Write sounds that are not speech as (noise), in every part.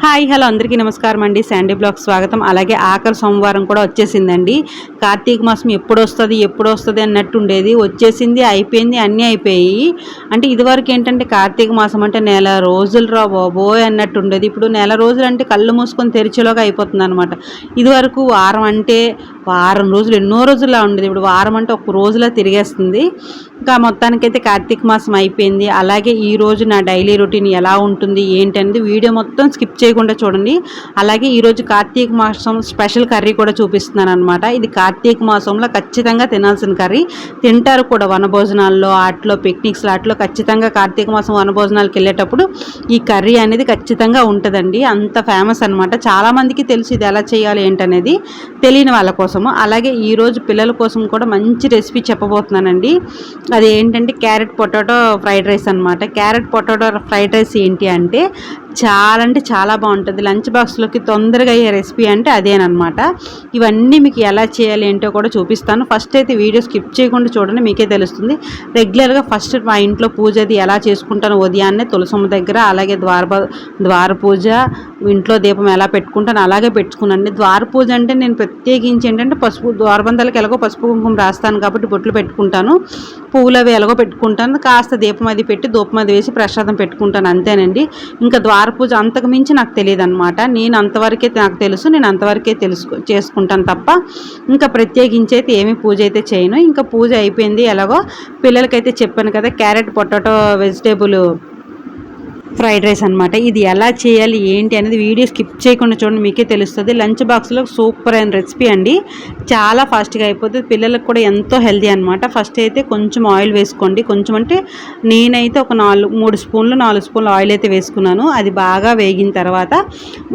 Hi hello అందరికీ నమస్కారం అండి. శాండీ బ్లాగ్ స్వాగతం. అలాగే ఆఖరి సోమవారం కూడా వచ్చేసిందండి. కార్తీక మాసం ఎప్పుడు వస్తుంది ఎప్పుడు వస్తుంది అన్నట్టు ఉండేది వచ్చేసింది అయిపోయింది అన్నీ అయిపోయాయి. అంటే ఇదివరకు ఏంటంటే కార్తీక మాసం అంటే నెల రోజులు రా బాబోయ్ అన్నట్టు ఉండేది ఇప్పుడు నెల రోజులు అంటే కళ్ళు మూసుకొని తెరిచేలోగా అయిపోతుంది అనమాట ఇదివరకు వారం అంటే వారం రోజులు ఎన్నో రోజుల్లో ఉండేది. ఇప్పుడు వారం అంటే ఒక రోజులా తిరిగేస్తుంది. ఇంకా మొత్తానికైతే కార్తీక మాసం అయిపోయింది. అలాగే ఈ రోజు నా డైలీ రొటీన్ ఎలా ఉంటుంది ఏంటి అనేది వీడియో మొత్తం స్కిప్ చేయకుండా చూడండి. అలాగే ఈరోజు కార్తీక మాసం స్పెషల్ కర్రీ కూడా చూపిస్తున్నాను అనమాట ఇది కార్తీక మాసంలో ఖచ్చితంగా తినాల్సిన కర్రీ. తింటారు కూడా వనభోజనాల్లో ఆటలో పిక్నిక్స్లో ఆటలో ఖచ్చితంగా కార్తీక మాసం వనభోజనాలకు వెళ్ళేటప్పుడు ఈ కర్రీ అనేది ఖచ్చితంగా ఉంటుందండి. అంత ఫేమస్ అనమాట చాలామందికి తెలుసు ఇది ఎలా చేయాలి ఏంటనేది. తెలియని వాళ్ళ కోసం కోసము అలాగే ఈరోజు పిల్లల కోసం కూడా మంచి రెసిపీ చెప్పబోతున్నానండి. అది ఏంటంటే క్యారెట్ పొటాటో ఫ్రైడ్ రైస్ అనమాట క్యారెట్ పొటాటో ఫ్రైడ్ రైస్ ఏంటి అంటే చాలా అంటే చాలా బాగుంటుంది. లంచ్ బాక్స్లోకి తొందరగా అయ్యే రెసిపీ అంటే అదేనమాట ఇవన్నీ మీకు ఎలా చేయాలి ఏంటో కూడా చూపిస్తాను. ఫస్ట్ అయితే వీడియో స్కిప్ చేయకుండా చూడండి మీకే తెలుస్తుంది. రెగ్యులర్గా ఫస్ట్ మా ఇంట్లో పూజ అది ఎలా చేసుకుంటాను ఉదయాన్నే తులసమ్మ దగ్గర అలాగే ద్వార ద్వార పూజ ఇంట్లో దీపం ఎలా పెట్టుకుంటాను అలాగే పెట్టుకున్నాను. ద్వార పూజ అంటే నేను ప్రత్యేకించి ఏంటంటే పసుపు ద్వారబంధాలకు ఎలాగో పసుపు కుంకుమ రాస్తాను కాబట్టి బొట్లు పెట్టుకుంటాను. పువ్వులు అవి ఎలాగో పెట్టుకుంటాను. కాస్త దీపం అది పెట్టి దూపం అది వేసి ప్రసాదం పెట్టుకుంటాను అంతేనండి. ఇంకా ద్వార పూజ అంతకు మించి నాకు తెలియదు అనమాట నేను అంతవరకే నాకు తెలుసు నేను అంతవరకే తెలుసు చేసుకుంటాను తప్ప ఇంకా ప్రత్యేకించి అయితే ఏమీ పూజ అయితే చేయను. ఇంకా పూజ అయిపోయింది ఎలాగో పిల్లలకైతే చెప్పాను కదా carrot potato vegetable fried rice అనమాట ఇది ఎలా చేయాలి ఏంటి అనేది వీడియో స్కిప్ చేయకుండా చూడండి మీకే తెలుస్తుంది. లంచ్ బాక్స్లో సూపర్ అయిన రెసిపీ అండి. చాలా ఫాస్ట్గా అయిపోతుంది పిల్లలకు కూడా ఎంతో హెల్దీ అనమాట ఫస్ట్ అయితే కొంచెం ఆయిల్ వేసుకోండి. కొంచెం అంటే నేనైతే ఒక నాలుగు మూడు స్పూన్లు నాలుగు స్పూన్లు ఆయిల్ అయితే వేసుకున్నాను. అది బాగా వేగిన తర్వాత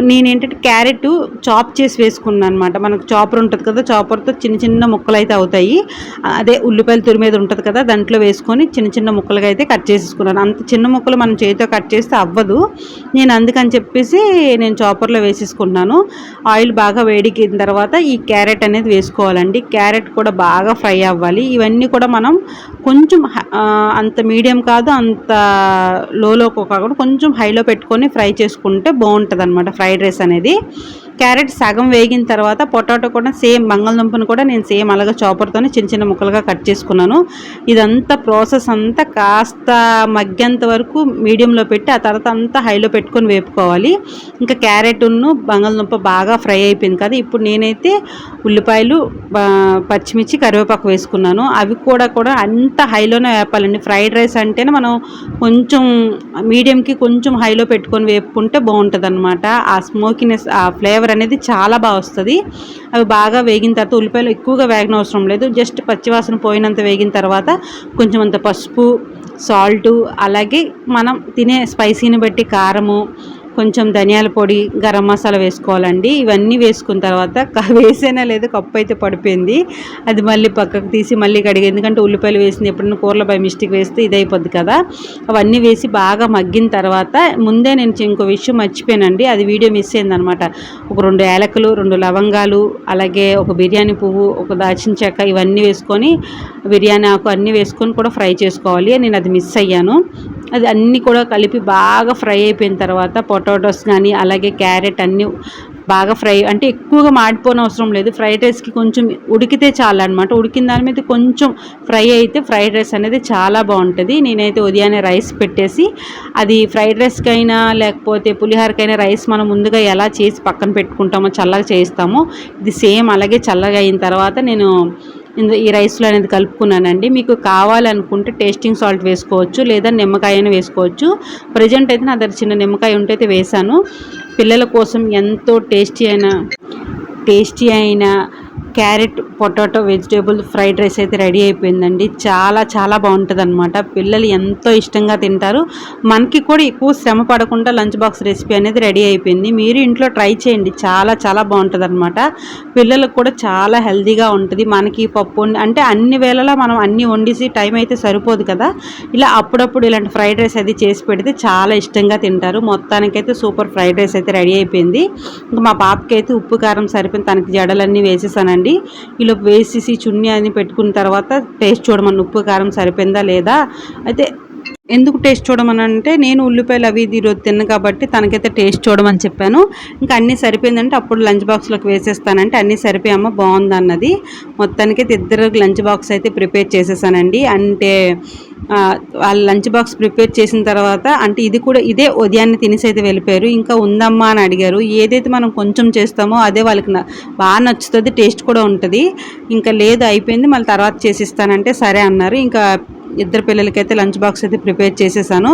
నేనేంటంటే క్యారెట్ చాప్ చేసి వేసుకున్నాను అనమాట మనకు చాపర్ ఉంటుంది కదా చాపర్తో చిన్న చిన్న ముక్కలు అయితే అవుతాయి. అదే ఉల్లిపాయలు తురి మీద ఉంటుంది కదా దాంట్లో వేసుకొని చిన్న చిన్న ముక్కలుగా అయితే కట్ చేసేసుకున్నాను. అంత చిన్న ముక్కలు మనం చేతితో కట్ చేసి వేస్తే అవ్వదు. నేను అందుకని చెప్పేసి నేను చాపర్లో వేసేసుకున్నాను ఆయిల్ బాగా వేడికిన తర్వాత ఈ క్యారెట్ అనేది వేసుకోవాలండి. క్యారెట్ కూడా బాగా ఫ్రై అవ్వాలి. ఇవన్నీ కూడా మనం కొంచెం అంత మీడియం కాదు అంత లోలో కాకుండా కొంచెం హైలో పెట్టుకొని ఫ్రై చేసుకుంటే బాగుంటుంది అనమాట ఫ్రైడ్ రైస్ అనేది. క్యారెట్ సగం వేగిన తర్వాత పొటాటో కూడా సేమ్ బంగాళదుంపను కూడా నేను సేమ్ అలాగే చాపర్తోనే చిన్న చిన్న ముక్కలుగా కట్ చేసుకున్నాను. ఇదంతా ప్రాసెస్ అంతా కాస్త మగ్గేంత వరకు మీడియంలో పెట్టి ఆ తర్వాత అంతా హైలో పెట్టుకొని వేపుకోవాలి. ఇంకా క్యారెట్ను బంగాళదుంప బాగా ఫ్రై అయిపోయింది కదా. ఇప్పుడు నేనైతే ఉల్లిపాయలు పచ్చిమిర్చి కరివేపాకు వేసుకున్నాను. అవి కూడా కూడా అంత హైలోనే వేపాలండి. ఫ్రైడ్ రైస్ అంటేనే మనం కొంచెం మీడియంకి కొంచెం హైలో పెట్టుకొని వేపుకుంటే బాగుంటుంది అనమాట ఆ స్మోకినెస్ ఆ ఫ్లేవర్ అనేది చాలా బాగా వస్తుంది. అవి బాగా వేగిన తర్వాత ఉల్లిపాయలు ఎక్కువగా వేగన అవసరం లేదు. జస్ట్ పచ్చివాసన పోయినంత వేగిన తర్వాత కొంచెం అంత పసుపు సాల్టు అలాగే మనం తినే స్పైసీని బట్టి కారము కొంచెం ధనియాల పొడి గరం మసాలా వేసుకోవాలండి. ఇవన్నీ వేసుకున్న తర్వాత (laughs) వేసేనా లేదు కప్పు అయితే పడిపోయింది. అది మళ్ళీ పక్కకు తీసి మళ్ళీ కడిగి ఎందుకంటే ఉల్లిపాయలు వేసింది ఎప్పుడైనా కూరలో బై మిస్టేక్ వేస్తే ఇది కదా. అవన్నీ వేసి బాగా మగ్గిన తర్వాత ముందే నేను ఇంకో విషయం మర్చిపోయానండి. అది వీడియో మిస్ అయిందనమాట. ఒక రెండు ఏలకలు రెండు లవంగాలు అలాగే ఒక బిర్యానీ పువ్వు ఒక దాచిన చెక్క ఇవన్నీ వేసుకొని బిర్యానీ ఆకు అన్నీ వేసుకొని కూడా ఫ్రై చేసుకోవాలి. నేను అది మిస్ అయ్యాను. అది అన్నీ కూడా కలిపి బాగా ఫ్రై అయిపోయిన తర్వాత పొటాటోస్ కానీ అలాగే క్యారెట్ అన్నీ బాగా ఫ్రై అంటే ఎక్కువగా మాడిపోని అవసరం లేదు. ఫ్రైడ్ రైస్కి కొంచెం ఉడికితే చాలా అనమాట ఉడికిన దాని మీద కొంచెం ఫ్రై అయితే ఫ్రైడ్ రైస్ అనేది చాలా బాగుంటుంది. నేనైతే ఉదయాన్నే రైస్ పెట్టేసి అది ఫ్రైడ్ రైస్కైనా లేకపోతే పులిహోరకైనా రైస్ మనం ముందుగా ఎలా చేసి పక్కన పెట్టుకుంటామో చల్లగా చేస్తామో ఇది సేమ్ అలాగే చల్లగా అయిన తర్వాత నేను ఈ రైస్లో అనేది కలుపుకున్నానండి. మీకు కావాలనుకుంటే టేస్టింగ్ సాల్ట్ వేసుకోవచ్చు లేదా నిమ్మకాయను వేసుకోవచ్చు. ప్రజెంట్ అయితే నా దగ్గర చిన్న నిమ్మకాయ ఉంటే అయితే వేసాను పిల్లల కోసం ఎంతో టేస్టీ అయిన టేస్టీ అయిన carrot potato vegetable fried rice అయితే రెడీ అయిపోయిందండి. చాలా చాలా బాగుంటుంది అనమాట పిల్లలు ఎంతో ఇష్టంగా తింటారు. మనకి కూడా ఎక్కువ శ్రమ పడకుండా లంచ్ బాక్స్ రెసిపీ అనేది రెడీ అయిపోయింది. మీరు ఇంట్లో ట్రై చేయండి. చాలా చాలా బాగుంటుంది అనమాట పిల్లలకు కూడా చాలా హెల్తీగా ఉంటుంది. మనకి పప్పు అంటే అన్ని వేళలా మనం అన్ని వండిసి టైం అయితే సరిపోదు కదా. ఇలా అప్పుడప్పుడు ఇలాంటి ఫ్రైడ్ రైస్ అది చేసి పెడితే చాలా ఇష్టంగా తింటారు. మొత్తానికైతే సూపర్ ఫ్రైడ్ రైస్ అయితే రెడీ అయిపోయింది. ఇంకా మా పాపకి అయితే ఉప్పు కారం సరిపోయింది. తనకి జడలన్నీ వేసేసానండి. ఇలా వేసేసి చున్నీ అని పెట్టుకున్న తర్వాత టేస్ట్ చూడమని ఉప్పు కారం సరిపోయిందా లేదా? అయితే ఎందుకు టేస్ట్ చూడమని అంటే నేను ఉల్లిపాయలు అవి ఇది ఈరోజు తిన్న కాబట్టి తనకైతే టేస్ట్ చూడమని చెప్పాను. ఇంకా అన్నీ సరిపోయిందంటే అప్పుడు లంచ్ బాక్స్లోకి వేసేస్తానంటే అన్నీ సరిపోయమ్మ బాగుంది అన్నది మొత్తానికి అయితే ఇద్దరు లంచ్ బాక్స్ అయితే ప్రిపేర్ చేసేసానండి. అంటే వాళ్ళ లంచ్ బాక్స్ ప్రిపేర్ చేసిన తర్వాత అంటే ఇది కూడా ఇదే ఉదయాన్నే తినేసి అయితే వెళ్ళిపోయారు. ఇంకా ఉందమ్మా అని అడిగారు. ఏదైతే మనం కొంచెం చేస్తామో అదే వాళ్ళకి బాగా నచ్చుతుంది టేస్ట్ కూడా ఉంటుంది. ఇంకా లేదు అయిపోయింది మళ్ళీ తర్వాత చేసిస్తానంటే సరే అన్నారు. ఇంకా ఇద్దరు పిల్లలకైతే లంచ్ బాక్స్ అయితే ప్రిపేర్ చేసేసాను.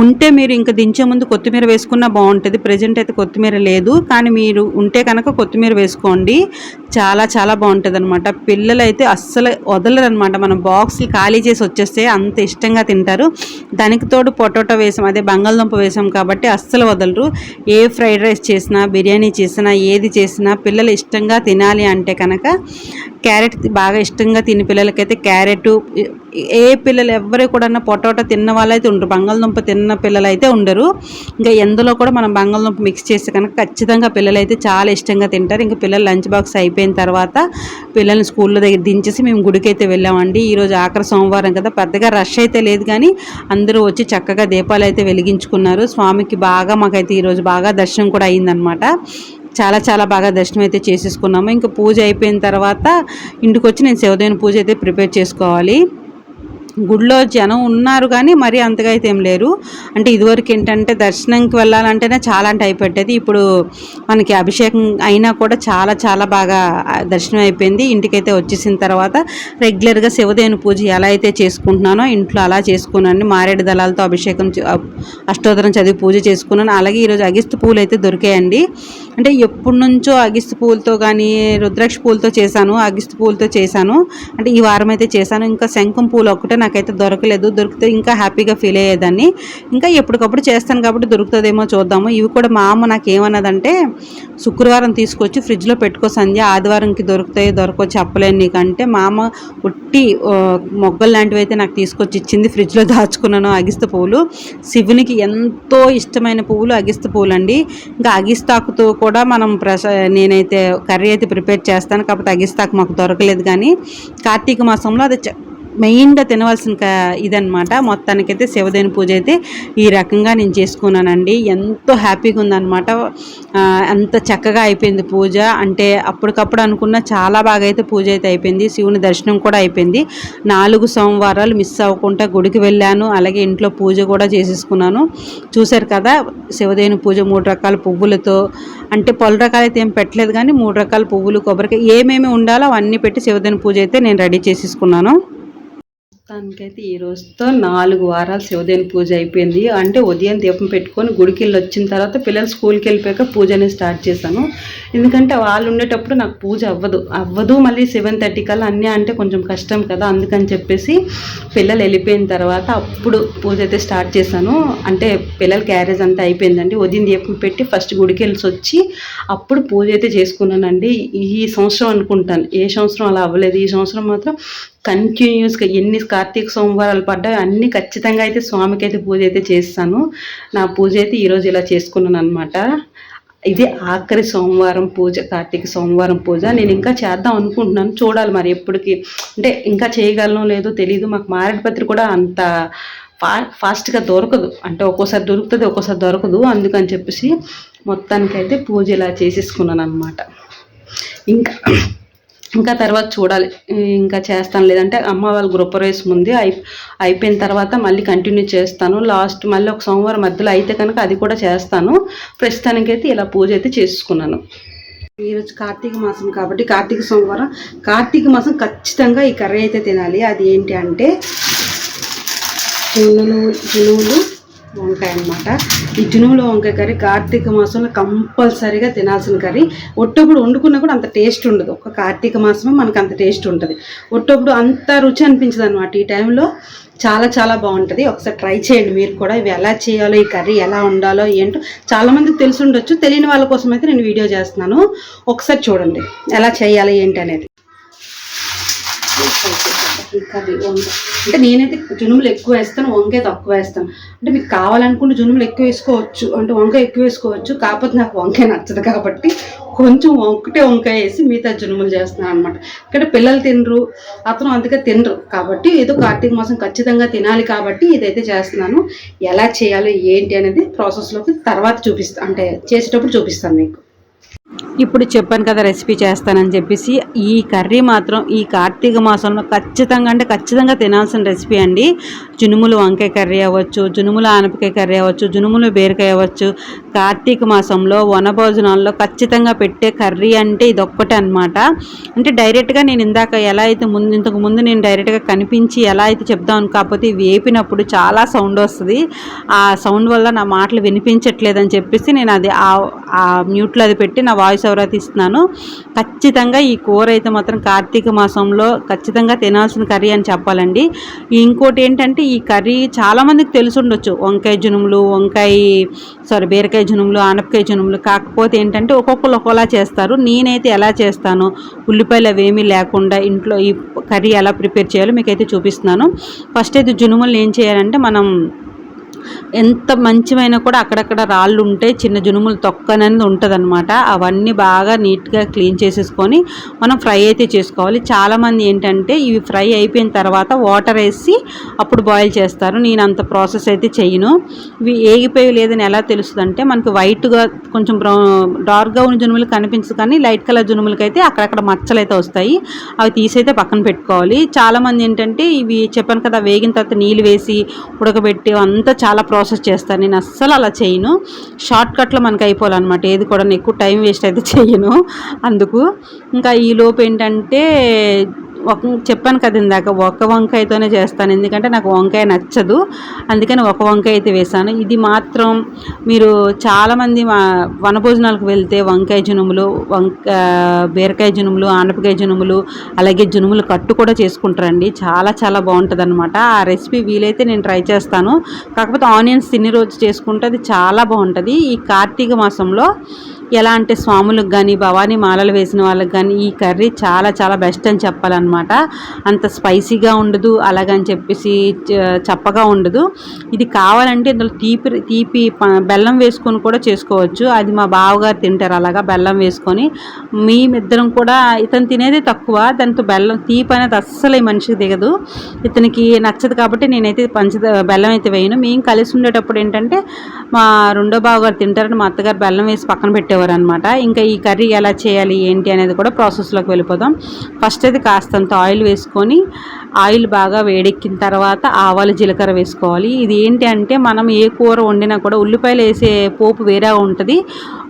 ఉంటే మీరు ఇంకా దించే ముందు కొత్తిమీర వేసుకున్నా బాగుంటుంది. ప్రజెంట్ అయితే కొత్తిమీర లేదు. కానీ మీరు ఉంటే కనుక కొత్తిమీర వేసుకోండి. చాలా చాలా బాగుంటుంది అనమాట పిల్లలు అయితే అస్సలు వదలరు అనమాట మనం బాక్స్లు ఖాళీ చేసి వచ్చేస్తే అంత ఇష్టంగా తింటారు. దానికి తోడు పొటాటో వేసాం. అదే బంగాళదుంప వేసాం కాబట్టి అస్సలు వదలరు. ఏ ఫ్రైడ్ రైస్ చేసినా బిర్యానీ చేసినా ఏది చేసినా పిల్లలు ఇష్టంగా తినాలి అంటే కనుక క్యారెట్ బాగా ఇష్టంగా తిని పిల్లలకైతే క్యారెట్ ఏ పిల్లలు ఎవరు కూడా పొటాటో తిన్న వాళ్ళైతే ఉండరు. బంగాళదుంప తిన్న పిల్లలు అయితే ఉండరు. ఇంకా ఎందులో కూడా మనం బంగాళదుంప మిక్స్ చేస్తే కనుక ఖచ్చితంగా పిల్లలు అయితే చాలా ఇష్టంగా తింటారు. ఇంకా పిల్లలు లంచ్ బాక్స్ అయిపోయిన తర్వాత పిల్లల్ని స్కూల్లో దగ్గర దించేసి మేము గుడికి అయితే వెళ్ళామండి ఈరోజు ఆఖరి సోమవారం కదా. పెద్దగా రష్ అయితే లేదు కానీ అందరూ వచ్చి చక్కగా దీపాలు అయితే వెలిగించుకున్నారు. స్వామికి బాగా మాకైతే ఈరోజు బాగా దర్శనం కూడా అయిందనమాట చాలా చాలా బాగా దర్శనం అయితే చేసేసుకున్నాము. ఇంకా పూజ అయిపోయిన తర్వాత ఇంటికి వచ్చి నేను శివదేవుని పూజ అయితే ప్రిపేర్ చేసుకోవాలి. గుడిలో జనం ఉన్నారు కానీ మరీ అంతగా అయితే ఏం లేరు. అంటే ఇదివరకు ఏంటంటే దర్శనంకి వెళ్ళాలంటేనే చాలా అంటే అయిపెట్టేది ఇప్పుడు మనకి అభిషేకం అయినా కూడా చాలా చాలా బాగా దర్శనం అయిపోయింది. ఇంటికైతే వచ్చేసిన తర్వాత రెగ్యులర్గా శివదేవుని పూజ ఎలా అయితే చేసుకుంటున్నానో ఇంట్లో అలా చేసుకున్నాను మారేడు దళాలతో అభిషేకం చే- అష్టోత్తరం చదివి పూజ చేసుకున్నాను. అలాగే ఈరోజు అగిస్తు పూలు అయితే దొరికాయండి. అంటే ఎప్పటి నుంచో అగిస్తు పూలతో కానీ రుద్రాక్ష పూలతో చేశాను అగిస్తు పూలతో చేశాను. అంటే ఈ వారం అయితే చేశాను. ఇంకా శంఖం పూలు ఒక్కటే నాకైతే దొరకలేదు. దొరికితే ఇంకా హ్యాపీగా ఫీల్ అయ్యేదాన్ని. ఇంకా ఎప్పటికప్పుడు చేస్తాను కాబట్టి దొరుకుతుందేమో చూద్దాము. ఇవి కూడా మా అమ్మ నాకు ఏమన్నదంటే శుక్రవారం తీసుకొచ్చి ఫ్రిడ్జ్లో పెట్టుకో సంధ్య. ఆదివారంకి దొరుకుతాయి దొరకో చెప్పలేను నీకంటే. మా అమ్మ ఉట్టి మొగ్గలు లాంటివి అయితే నాకు తీసుకొచ్చి ఇచ్చింది. ఫ్రిడ్జ్లో దాచుకున్నాను అగిస్త పువ్వులు. శివునికి ఎంతో ఇష్టమైన పువ్వులు అగిస్త పువ్వులు అండి ఇంకా అగిస్తాకుతో కూడా మనం ప్రస నేనైతే కర్రీ అయితే ప్రిపేర్ చేస్తాను. కాకపోతే అగిస్తాకు మాకు దొరకలేదు కానీ కార్తీక మాసంలో అది చ- మెయిన్గా తినవలసిన క- ఇదనమాట మొత్తానికైతే శివదేని పూజ అయితే ఈ రకంగా నేను చేసుకున్నానండి. ఎంతో హ్యాపీగా ఉందన్నమాట. అంత చక్కగా అయిపోయింది పూజ. అంటే అప్పటికప్పుడు అనుకున్న చాలా బాగా అయితే పూజ అయితే అయిపోయింది. శివుని దర్శనం కూడా అయిపోయింది. నాలుగు సోమవారాలు మిస్ అవ్వకుండా గుడికి వెళ్ళాను. అలాగే ఇంట్లో పూజ కూడా చేసేసుకున్నాను. చూశారు కదా శివదేవుని పూజ మూడు రకాల పువ్వులతో అంటే పలు రకాలైతే ఏం పెట్టలేదు కానీ మూడు రకాల పువ్వులు కొబ్బరికాయ ఏమేమి ఉండాలో అవన్నీ పెట్టి శివదేవుని పూజ అయితే నేను రెడీ చేసేసుకున్నాను. మొత్తానికైతే ఈ రోజుతో నాలుగు వారాలు శివదేవుని పూజ అయిపోయింది. అంటే ఉదయం దీపం పెట్టుకొని గుడికి వెళ్ళి వచ్చిన తర్వాత పిల్లలు స్కూల్కి వెళ్ళిపోయాక పూజని స్టార్ట్ చేశాను. ఎందుకంటే వాళ్ళు ఉండేటప్పుడు నాకు పూజ అవ్వదు. అవ్వదు మళ్ళీ సెవెన్ థర్టీ కల్లా అన్నీ అంటే కొంచెం కష్టం కదా అందుకని చెప్పేసి పిల్లలు వెళ్ళిపోయిన తర్వాత అప్పుడు పూజ అయితే స్టార్ట్ చేశాను. అంటే పిల్లల క్యారేజ్ అంతా అయిపోయిందండి. ఉదయం దీపం పెట్టి ఫస్ట్ గుడికి వెళ్ళి వచ్చి అప్పుడు పూజ అయితే చేసుకున్నానండి. ఈ సంవత్సరం అనుకుంటాను. ఏ సంవత్సరం అలా అవ్వలేదు. ఈ సంవత్సరం మాత్రం కంటిన్యూస్గా ఎన్ని కార్తీక సోమవారాలు పడ్డాయో అన్ని ఖచ్చితంగా అయితే స్వామికి అయితే పూజ అయితే చేస్తాను. నా పూజ అయితే ఈరోజు ఇలా చేసుకున్నాను అనమాట ఇది ఆఖరి సోమవారం పూజ కార్తీక సోమవారం పూజ. నేను ఇంకా చేద్దాం అనుకుంటున్నాను. చూడాలి మరి ఎప్పటికి. అంటే ఇంకా చేయగలను లేదో తెలియదు మాకు మారేడుపత్రి కూడా అంత ఫా ఫాస్ట్గా దొరకదు. అంటే ఒక్కోసారి దొరుకుతుంది ఒక్కోసారి దొరకదు. అందుకని చెప్పేసి మొత్తానికైతే పూజ ఇలా చేసేసుకున్నాను అనమాట ఇంకా ఇంకా తర్వాత చూడాలి. ఇంకా చేస్తాను. లేదంటే అమ్మ వాళ్ళ గృహప్రవేశం ఉంది అయి అయిపోయిన తర్వాత మళ్ళీ కంటిన్యూ చేస్తాను. లాస్ట్ మళ్ళీ ఒక సోమవారం మధ్యలో అయితే కనుక అది కూడా చేస్తాను. ప్రస్తుతానికైతే ఇలా పూజ అయితే చేసుకున్నాను. ఈరోజు కార్తీక మాసం కాబట్టి కార్తీక సోమవారం. కార్తీక మాసం ఖచ్చితంగా ఈ కర్రీ అయితే తినాలి. అది ఏంటి అంటే జున్నులు జునువులు వంకాయ అనమాట ఈ జునుములో వంకాయ కర్రీ కార్తీక మాసంలో కంపల్సరీగా తినాల్సిన కర్రీ. ఒట్టప్పుడు వండుకున్నా కూడా అంత టేస్ట్ ఉండదు. ఒక కార్తీక మాసమే మనకు అంత టేస్ట్ ఉంటుంది. ఒట్టప్పుడు అంత రుచి అనిపించదు అనమాట ఈ టైంలో చాలా చాలా బాగుంటుంది. ఒకసారి ట్రై చేయండి మీరు కూడా. ఇవి ఎలా చేయాలో ఈ కర్రీ ఎలా ఉండాలో ఏంటో చాలామందికి తెలిసి ఉండొచ్చు. తెలియని వాళ్ళ కోసం అయితే నేను వీడియో చేస్తున్నాను. ఒకసారి చూడండి. ఎలా చేయాలి ఏంటి అనేది. కర్రీ వంకాయ అంటే నేనైతే జునుములు ఎక్కువ వేస్తాను వంకాయ తక్కువ వేస్తాను. అంటే మీకు కావాలనుకుంటే జునుములు ఎక్కువ వేసుకోవచ్చు అంటే వంకాయ ఎక్కువ వేసుకోవచ్చు కాకపోతే నాకు వంకాయ నచ్చదు కాబట్టి కొంచెం ఒకటే వంకాయ వేసి మిగతా జునుములు చేస్తున్నాను అనమాట ఇక్కడ పిల్లలు తినరు అతను అందుకే తినరు. కాబట్టి ఏదో కార్తీక మాసం ఖచ్చితంగా తినాలి కాబట్టి ఇదైతే చేస్తున్నాను. ఎలా చేయాలో ఏంటి అనేది ప్రాసెస్లోకి తర్వాత చూపిస్తాను అంటే చేసేటప్పుడు చూపిస్తాను మీకు. ఇప్పుడు చెప్పాను కదా రెసిపీ చేస్తానని చెప్పేసి ఈ కర్రీ మాత్రం ఈ కార్తీక మాసంలో ఖచ్చితంగా అంటే ఖచ్చితంగా తినాల్సిన రెసిపీ అండి. జునుములు వంకాయ కర్రీ అవ్వచ్చు జునుములు ఆనపకాయ కర్రీ అవ్వచ్చు జునుములు బీరకాయ అవ్వచ్చు. కార్తీక మాసంలో వనభోజనాల్లో ఖచ్చితంగా పెట్టే కర్రీ అంటే ఇది ఒక్కటే అనమాట అంటే డైరెక్ట్గా నేను ఇందాక ఎలా అయితే ముందు ఇంతకు ముందు నేను డైరెక్ట్గా కనిపించి ఎలా అయితే చెప్దాం కాకపోతే వేపినప్పుడు చాలా సౌండ్ వస్తుంది. ఆ సౌండ్ వల్ల నా మాటలు వినిపించట్లేదని చెప్పేసి నేను అది ఆ మ్యూట్లో అది పెట్టి నా వాయిస్ ఓవర్ అయితే ఇస్తున్నాను. ఖచ్చితంగా ఈ కూర అయితే మాత్రం కార్తీక మాసంలో ఖచ్చితంగా తినాల్సిన కర్రీ అని చెప్పాలండి. ఇంకోటి ఏంటంటే ఈ కర్రీ చాలామందికి తెలిసి ఉండొచ్చు వంకాయ జునుములు వంకాయ సారీ బీరకాయ జునుములు ఆనపకాయ జునుములు. కాకపోతే ఏంటంటే ఒక్కొక్కరు ఒక్కోలా చేస్తారు. నేనైతే ఎలా చేస్తాను ఉల్లిపాయలు అవేమీ లేకుండా ఇంట్లో ఈ కర్రీ ఎలా ప్రిపేర్ చేయాలో మీకైతే చూపిస్తున్నాను. ఫస్ట్ అయితే జునుములు ఏం చేయాలంటే మనం ఎంత మంచివైనా కూడా అక్కడక్కడ రాళ్ళు ఉంటే చిన్న జునుములు తొక్కనది ఉంటుంది అనమాట అవన్నీ బాగా నీట్గా క్లీన్ చేసేసుకొని మనం ఫ్రై అయితే చేసుకోవాలి. చాలామంది ఏంటంటే ఇవి ఫ్రై అయిపోయిన తర్వాత వాటర్ వేసి అప్పుడు బాయిల్ చేస్తారు. నేను అంత ప్రాసెస్ అయితే చేయను ఇవి ఏగిపోయి లేదని ఎలా తెలుస్తుంది అంటే మనకి వైట్గా కొంచెం బ్రౌన్ డార్క్గా ఉన్న జునుములు కనిపించదు కానీ లైట్ కలర్ జునుములకి అయితే అక్కడక్కడ మచ్చలు అయితే వస్తాయి. అవి తీసైతే పక్కన పెట్టుకోవాలి. చాలామంది ఏంటంటే ఇవి చెప్పాను కదా వేగిన తర్వాత నీళ్ళు వేసి ఉడకబెట్టి అంతా చాలా ప్రాసెస్ చేస్తాను. నేను అస్సలు అలా చేయను. షార్ట్ కట్లో మనకి అయిపోవాలన్నమాట. ఏది కూడా నేను ఎక్కువ టైం వేస్ట్ అయితే చేయను. అందుకు ఇంకా ఈ లోపు ఏంటంటే చెప్పాను కదా ఇందాక ఒక వంకాయతోనే చేస్తాను. ఎందుకంటే నాకు వంకాయ నచ్చదు. అందుకని ఒక వంకాయ అయితే వేసాను. ఇది మాత్రం మీరు చాలామంది మా వనభోజనాలకు వెళ్తే వంకాయ జునుములు వంకాయ బీరకాయ జునుములు ఆనపకాయ జునుములు అలాగే జునుములు కట్టు కూడా చేసుకుంటారండి. చాలా చాలా బాగుంటుంది అనమాట ఆ రెసిపీ వీలైతే నేను ట్రై చేస్తాను. కాకపోతే ఆనియన్స్ తిని రోజు చేసుకుంటే అది చాలా బాగుంటుంది. ఈ కార్తీక మాసంలో ఎలా అంటే స్వాములకు కానీ భవానీ మాలలు వేసిన వాళ్ళకి కానీ ఈ కర్రీ చాలా చాలా బెస్ట్ అని చెప్పాలన్నమాట. అంత స్పైసీగా ఉండదు అలాగని చెప్పేసి చప్పగా ఉండదు. ఇది కావాలంటే ఇందులో తీపి తీపి బెల్లం వేసుకొని కూడా చేసుకోవచ్చు. అది మా బావగారు తింటారు అలాగా బెల్లం వేసుకొని. మేమిద్దరం కూడా ఇతను తినేది తక్కువ దాంతో బెల్లం తీపి అనేది అస్సలు ఈ మనిషికి దిగదు. ఇతనికి నచ్చదు కాబట్టి నేనైతే పంచ బెల్లం అయితే వేయను. మేము కలిసి ఉండేటప్పుడు ఏంటంటే మా రెండో బావగారు తింటారని మా అత్తగారు బెల్లం వేసి పక్కన పెట్టారు పెట్టేవారు అనమాట ఇంకా ఈ కర్రీ ఎలా చేయాలి ఏంటి అనేది కూడా ప్రాసెస్లోకి వెళ్ళిపోదాం. ఫస్ట్ అయితే కాస్తంత ఆయిల్ వేసుకొని ఆయిల్ బాగా వేడెక్కిన తర్వాత ఆవాలు జీలకర్ర వేసుకోవాలి. ఇది ఏంటి అంటే మనం ఏ కూర వండినా కూడా ఉల్లిపాయలు వేసే పోపు వేరేగా ఉంటుంది.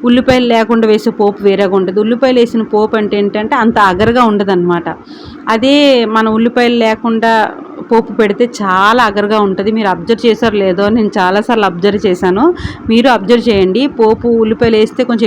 ఉల్లిపాయలు లేకుండా వేసే పోపు వేరేగా ఉంటుంది. ఉల్లిపాయలు వేసిన పోపు అంటే ఏంటంటే అంత అగరగా ఉండదు అదే మన ఉల్లిపాయలు లేకుండా పోపు పెడితే చాలా అగరగా ఉంటుంది. మీరు అబ్జర్వ్ చేశారు లేదో నేను చాలాసార్లు అబ్జర్వ్ చేశాను. మీరు అబ్జర్వ్ చేయండి. పోపు ఉల్లిపాయలు వేస్తే కొంచెం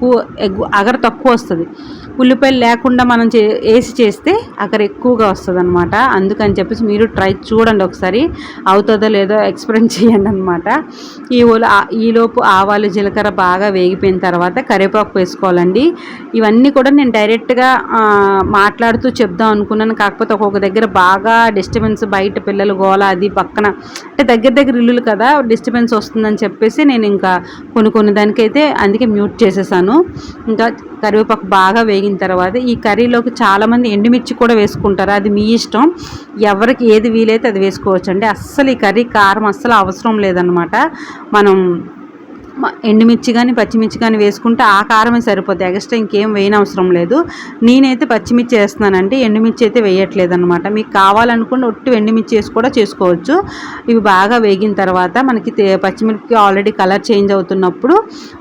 ఎక్కువ అగర తక్కువ వస్తుంది. ఉల్లిపాయలు లేకుండా మనం చే వేసి చేస్తే అగర ఎక్కువగా వస్తుంది అనమాట అందుకని చెప్పేసి మీరు ట్రై చూడండి ఒకసారి. అవుతుందో లేదో ఎక్స్పెరిమెంట్ (laughs) చేయండి అనమాట ఈ ఈలోపు ఆవాలు జీలకర్ర బాగా వేగిపోయిన తర్వాత కరివేపాకు వేసుకోవాలండి. ఇవన్నీ కూడా నేను డైరెక్ట్గా మాట్లాడుతూ చెప్దాం అనుకున్నాను. కాకపోతే ఒక్కొక్క దగ్గర బాగా డిస్టర్బెన్స్ బయట పిల్లలు గోల అది పక్కన. అంటే దగ్గర దగ్గర ఇల్లులు కదా డిస్టర్బెన్స్ వస్తుందని చెప్పేసి నేను ఇంకా కొన్ని కొన్ని దానికైతే అందుకే మ్యూట్ చేసేసాను. ఇంకా కరివేపాకు బాగా వేగిన తర్వాత ఈ కర్రీలోకి చాలామంది ఎండుమిర్చి కూడా వేసుకుంటారు. అది మీ ఇష్టం. ఎవరికి ఏది వీలైతే అది వేసుకోవచ్చు అండి అస్సలు ఈ కర్రీ కారం అస్సలు అవసరం లేదనమాట మనం ఎండుమిర్చి కానీ పచ్చిమిర్చి కానీ వేసుకుంటే ఆ కారమే సరిపోద్ది. ఎక్స్ట్రా ఇంకేం వేయనవసరం లేదు. నేనైతే పచ్చిమిర్చి వేస్తున్నానండి. ఎండుమిర్చి అయితే వేయట్లేదు అనమాట మీకు కావాలనుకుంటే ఒట్టి ఎండుమిర్చి వేసి కూడా చేసుకోవచ్చు. ఇవి బాగా వేగిన తర్వాత మనకి పచ్చిమిర్చి ఆల్రెడీ కలర్ చేంజ్ అవుతున్నప్పుడు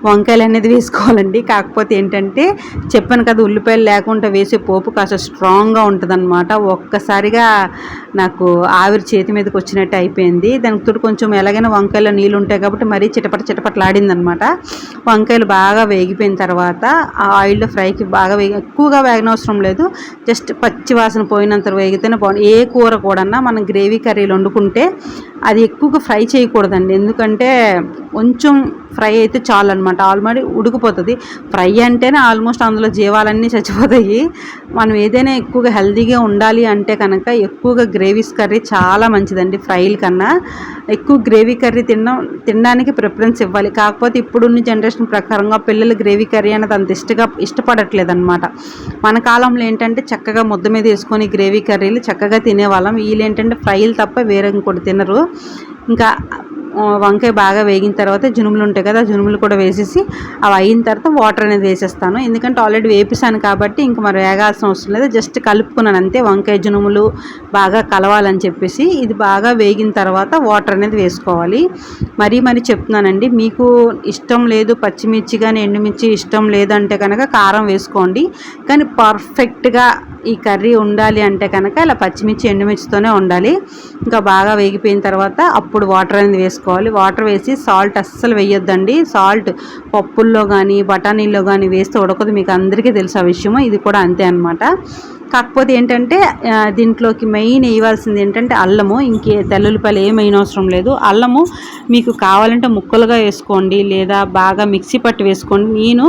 వంకాయలు అనేది వేసుకోవాలండి. కాకపోతే ఏంటంటే చెప్పాను కదా ఉల్లిపాయలు లేకుండా వేసే పోపు కాస్త స్ట్రాంగ్గా ఉంటుంది ఒక్కసారిగా నాకు ఆవిరి చేతి మీదకి వచ్చినట్టు అయిపోయింది. దానికి తోడు కొంచెం ఎలాగైనా వంకాయలో నీళ్ళు ఉంటాయి కాబట్టి మరీ చిటపట చిటపట్లాడింది వచ్చిందనమాట వంకాయలు బాగా వేగిపోయిన తర్వాత ఆ ఆయిల్లో ఫ్రైకి బాగా వేగి ఎక్కువగా వేగనవసరం లేదు. జస్ట్ పచ్చి వాసన పోయినంత వేగితేనే బాగుంది ఏ కూర కూడా మనం గ్రేవీ కర్రీలు వండుకుంటే అది ఎక్కువగా ఫ్రై చేయకూడదండి. ఎందుకంటే కొంచెం ఫ్రై అయితే చాలు అనమాట ఆల్మోడీ ఉడికిపోతుంది. ఫ్రై అంటేనే ఆల్మోస్ట్ అందులో జీవాలన్నీ చచ్చిపోతాయి. మనం ఏదైనా ఎక్కువగా హెల్తీగా ఉండాలి అంటే కనుక ఎక్కువగా గ్రేవీస్ కర్రీ చాలా మంచిదండి ఫ్రైల కన్నా. ఎక్కువ గ్రేవీ కర్రీ తినడం తినడానికి ప్రిఫరెన్స్ ఇవ్వాలి. కాకపోతే ఇప్పుడున్న జనరేషన్ ప్రకారంగా పిల్లలు గ్రేవీ కర్రీ అనేది అంత ఇష్టగా ఇష్టపడట్లేదు అనమాట మన కాలంలో ఏంటంటే చక్కగా ముద్ద మీద వేసుకొని గ్రేవీ కర్రీలు చక్కగా తినేవాళ్ళం. వీళ్ళు ఏంటంటే ఫ్రైలు తప్ప వేరే ఇంకోటి తినరు. ఇంకా వంకాయ బాగా వేగిన తర్వాత జునుములు ఉంటాయి కదా జునుములు కూడా వేసేసి అవి అయిన తర్వాత వాటర్ అనేది వేసేస్తాను. ఎందుకంటే ఆల్రెడీ వేపిస్తాను కాబట్టి ఇంక మరి వేగాల్సిన అవసరం లేదు. జస్ట్ కలుపుకున్నాను అంతే. వంకాయ జునుములు బాగా కలవాలని చెప్పేసి ఇది బాగా వేగిన తర్వాత వాటర్ అనేది వేసుకోవాలి. మరీ మరీ చెప్తున్నానండి మీకు ఇష్టం లేదు పచ్చిమిర్చి కానీ ఎండుమిర్చి ఇష్టం లేదంటే కనుక కారం వేసుకోండి. కానీ పర్ఫెక్ట్గా ఈ కర్రీ ఉండాలి అంటే కనుక ఇలా పచ్చిమిర్చి ఎండుమిర్చితోనే ఉండాలి. ఇంకా బాగా వేగిపోయిన తర్వాత అప్పుడు వాటర్ అనేది వేసుకోవాలి. వేసుకోవాలి. వాటర్ వేసి సాల్ట్ అస్సలు వేయొద్దండి. సాల్ట్ పప్పుల్లో కానీ బఠానీల్లో కానీ వేస్తే ఉడకదు. మీకు అందరికీ తెలుసు ఆ విషయము. ఇది కూడా అంతే అనమాట కాకపోతే ఏంటంటే దీంట్లోకి మెయిన్ వేయవలసింది ఏంటంటే అల్లము. ఇంకే తెల్లుల్లిపాయలు ఏమైనా అవసరం లేదు. అల్లము మీకు కావాలంటే ముక్కలుగా వేసుకోండి. లేదా బాగా మిక్సీ పట్టి వేసుకోండి. నేను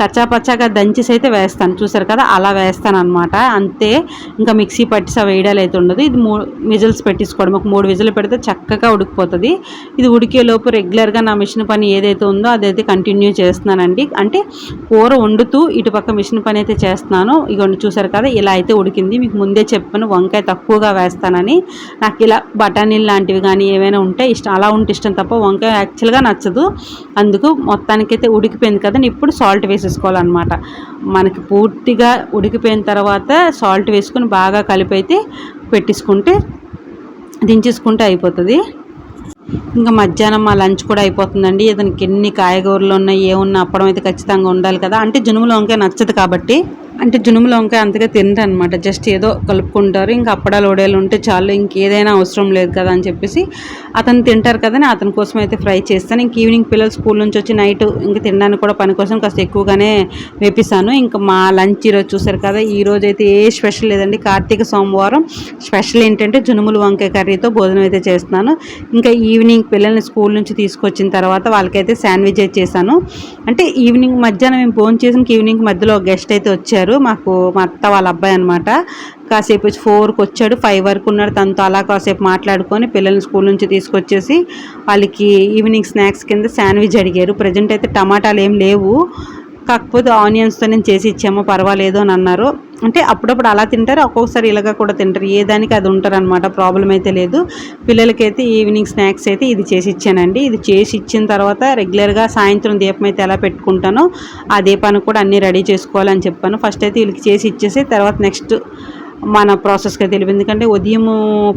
కచ్చాపచ్చాగా దంచేసి అయితే వేస్తాను. చూసారు కదా? అలా వేస్తాను అనమాట అంతే. ఇంకా మిక్సీ పట్టిస వేయడాలు అయితే ఉండదు. ఇది మూడు విజిల్స్ పెట్టించుకోవడం ఒక మూడు విజిల్ పెడితే చక్కగా ఉడికిపోతుంది. ఇది ఉడికేలోపు రెగ్యులర్గా నా మిషన్ పని ఏదైతే ఉందో అదైతే కంటిన్యూ చేస్తున్నానండి. అంటే కూర వండుతూ ఇటుపక్క మిషన్ పని అయితే చేస్తున్నాను. ఇగోండి చూసారు కదా? ఇలా అయితే ఉడికింది. మీకు ముందే చెప్పాను. వంకాయ తక్కువగా వేస్తానని. నాకు ఇలా బఠానీలు లాంటివి కానీ ఏమైనా ఉంటే ఇష్టం. అలా ఉంటే ఇష్టం తప్ప వంకాయ యాక్చువల్గా నచ్చదు. అందుకు మొత్తానికైతే ఉడికిపోయింది కదా? ఇప్పుడు సాల్ట్ వేసి వేసేసుకోవాలన్నమాట మనకి పూర్తిగా ఉడికిపోయిన తర్వాత సాల్ట్ వేసుకొని బాగా కలిపైతే అయితే పెట్టేసుకుంటే దించేసుకుంటే అయిపోతుంది. ఇంకా మధ్యాహ్నం మా లంచ్ కూడా అయిపోతుందండి. ఇతనికి ఎన్ని కాయగూరలు ఉన్నాయి ఏమున్నా అప్పడం అయితే ఖచ్చితంగా ఉండాలి కదా. అంటే జనుములో వంకాయ నచ్చదు కాబట్టి. అంటే జునుములు వంకాయ అంతగా తినరు అనమాట జస్ట్ ఏదో కలుపుకుంటారు. ఇంకా అప్పడాలు ఒడేలు ఉంటే చాలు ఇంకేదైనా అవసరం లేదు కదా అని చెప్పేసి అతను తింటారు కదా అతని కోసం అయితే ఫ్రై చేస్తాను. ఇంక ఈవినింగ్ పిల్లలు స్కూల్ నుంచి వచ్చి నైట్ ఇంకా తినడానికి కూడా పని కోసం కాస్త ఎక్కువగానే వేపిస్తాను. ఇంకా మా లంచ్ ఈరోజు చూసారు కదా ఈ రోజు అయితే ఏ స్పెషల్ లేదండి. కార్తీక సోమవారం స్పెషల్ ఏంటంటే జునుములు వంకాయ కర్రీతో భోజనం అయితే చేస్తున్నాను. ఇంకా ఈవినింగ్ పిల్లల్ని స్కూల్ నుంచి తీసుకొచ్చిన తర్వాత వాళ్ళకైతే శాండ్విచ్ అయితే చేశాను. అంటే ఈవినింగ్ మధ్యాహ్నం మేము ఫోన్ చేసిన ఈవినింగ్ మధ్యలో గెస్ట్ అయితే వచ్చారు. మాకు మా అత్త వాళ్ళ అబ్బాయి అనమాట కాసేపు వచ్చి ఫోర్కి వచ్చాడు. ఫైవ్ వరకు ఉన్నాడు. తనతో అలా కాసేపు మాట్లాడుకొని పిల్లల్ని స్కూల్ నుంచి తీసుకొచ్చేసి వాళ్ళకి ఈవినింగ్ స్నాక్స్ కింద శాండ్విచ్ అడిగారు. ప్రజెంట్ అయితే టమాటాలు ఏం లేవు. కాకపోతే ఆనియన్స్తో నేను చేసి ఇచ్చామో పర్వాలేదు అని అన్నారు. అంటే అప్పుడప్పుడు అలా తింటారు ఒక్కొక్కసారి ఇలాగా కూడా తింటారు. ఏ దానికి అది ఉంటారు అనమాట ప్రాబ్లం అయితే లేదు. పిల్లలకైతే ఈవినింగ్ స్నాక్స్ అయితే ఇది చేసి ఇచ్చానండి. ఇది చేసి ఇచ్చిన తర్వాత రెగ్యులర్గా సాయంత్రం దీపం అయితే ఎలా పెట్టుకుంటానో ఆ దీపానికి కూడా అన్నీ రెడీ చేసుకోవాలని చెప్పాను. ఫస్ట్ అయితే వీళ్ళకి చేసి ఇచ్చేసి తర్వాత నెక్స్ట్ మన ప్రాసెస్కి తెలియదు. ఎందుకంటే ఉదయం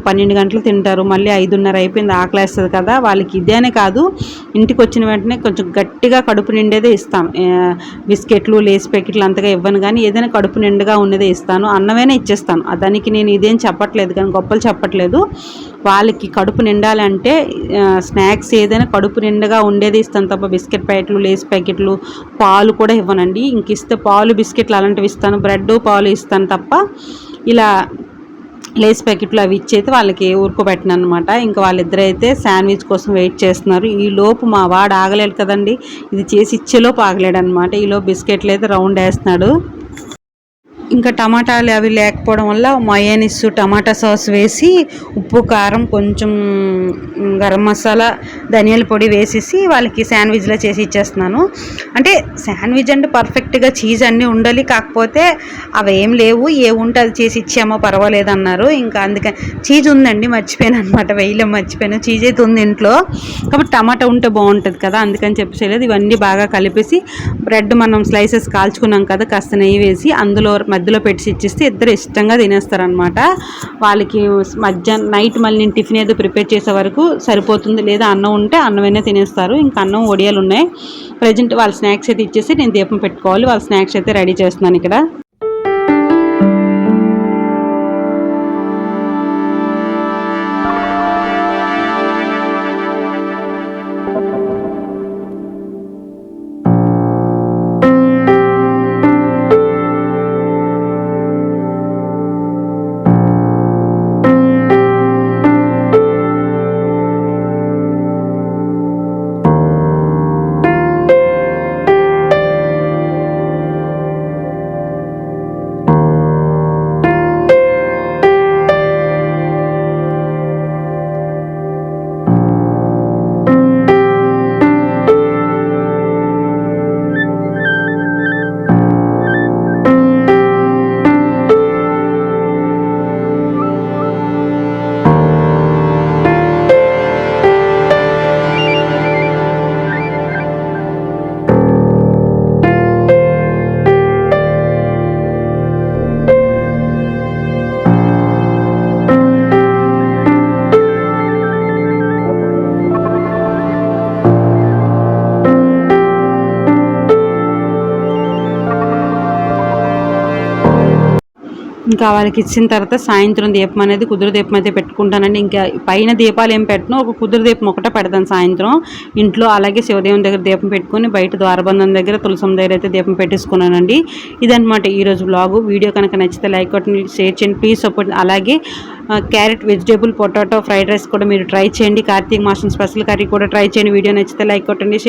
పన్నెండు గంటలు తింటారు. మళ్ళీ ఐదున్నర అయిపోయింది ఆకలేస్తుంది కదా. వాళ్ళకి ఇదేనే కాదు. ఇంటికి వచ్చిన వెంటనే కొంచెం గట్టిగా కడుపు నిండేదే ఇస్తాం. బిస్కెట్లు లేస్ ప్యాకెట్లు అంతగా ఇవ్వను కానీ ఏదైనా కడుపు నిండుగా ఉన్నదే ఇస్తాను. అన్నమైనా ఇచ్చేస్తాను. దానికి నేను ఇదేం చెప్పట్లేదు కానీ గొప్పలు చెప్పట్లేదు. వాళ్ళకి కడుపు నిండాలంటే స్నాక్స్ ఏదైనా కడుపు నిండుగా ఉండేది ఇస్తాను తప్ప బిస్కెట్ ప్యాకెట్లు లేస్ ప్యాకెట్లు పాలు కూడా ఇవ్వనండి. ఇంక ఇస్తే పాలు బిస్కెట్లు అలాంటివి ఇస్తాను. బ్రెడ్ పాలు ఇస్తాను తప్ప ఇలా లేస్ ప్యాకెట్లు అవి ఇచ్చి అయితే వాళ్ళకి ఊరుకోబెట్టిన అనమాట ఇంకా వాళ్ళిద్దరు అయితే శాండ్విచ్ కోసం వెయిట్ చేస్తున్నారు. ఈ లోపు మా వాడు ఆగలేడు కదండి. ఇది చేసి ఇచ్చేలోపు ఆగలేడు అనమాట బిస్కెట్లు అయితే రౌండ్ వేస్తున్నాడు. ఇంకా టమాటాలు అవి లేకపోవడం వల్ల మయోనిస్ టమాటా సాస్ వేసి ఉప్పు కారం కొంచెం గరం మసాలా ధనియాల పొడి వేసేసి వాళ్ళకి శాండ్విచ్లో చేసి ఇచ్చేస్తున్నాను. అంటే శాండ్విచ్ అంటే పర్ఫెక్ట్గా చీజ్ అన్నీ ఉండాలి కాకపోతే అవి ఏం లేవు. ఏ ఉంటే అది చేసి ఇచ్చామో పర్వాలేదు అన్నారు. ఇంకా అందుకని చీజ్ ఉందండి మర్చిపోయాను అనమాట వేయలేం మర్చిపోయాను. చీజ్ అయితే ఉంది ఇంట్లో. కాబట్టి టమాటా ఉంటే బాగుంటుంది కదా అందుకని చెప్పి చేయలేదు. ఇవన్నీ బాగా కలిపేసి బ్రెడ్ మనం స్లైసెస్ కాల్చుకున్నాం కదా కాస్త నెయ్యి వేసి అందులో మధ్యలో పెట్టి ఇచ్చిస్తే ఇద్దరు ఇష్టంగా తినేస్తారనమాట వాళ్ళకి మధ్యాహ్నం నైట్ మళ్ళీ నేను టిఫిన్ ఏదో ప్రిపేర్ చేసే వరకు సరిపోతుంది లేదా అన్నం ఉంటే అన్నమైనా తినేస్తారు. ఇంకా అన్నం ఒడియాలు ఉన్నాయి. ప్రజెంట్ వాళ్ళ స్నాక్స్ అయితే ఇచ్చేసి నేను దీపం పెట్టుకోవాలి. వాళ్ళ స్నాక్స్ అయితే రెడీ చేస్తున్నాను ఇక్కడ. ఇంకా వాళ్ళకి ఇచ్చిన తర్వాత సాయంత్రం దీపం అనేది కుదురు దీపం అయితే పెట్టుకుంటానండి. ఇంకా పైన దీపాలు ఏం పెట్టను ఒక కుదురు దీపం ఒకటే పెడతాను సాయంత్రం. ఇంట్లో అలాగే శివదేవుని దగ్గర దీపం పెట్టుకొని బయట ద్వారబంధం దగ్గర తులసం దగ్గర అయితే దీపం పెట్టేసుకున్నానండి. ఇదనమాట ఈరోజు బ్లాగు వీడియో కనుక నచ్చితే లైక్ కొట్టండి షేర్ చేయండి ప్లీజ్ సపోర్ట్ అలాగే carrot vegetable potato fried rice కూడా మీరు ట్రై చేయండి. కార్తీక మాసం స్పెషల్ కర్రీ కూడా ట్రై చేయండి. వీడియో నచ్చితే లైక్ కొట్టండి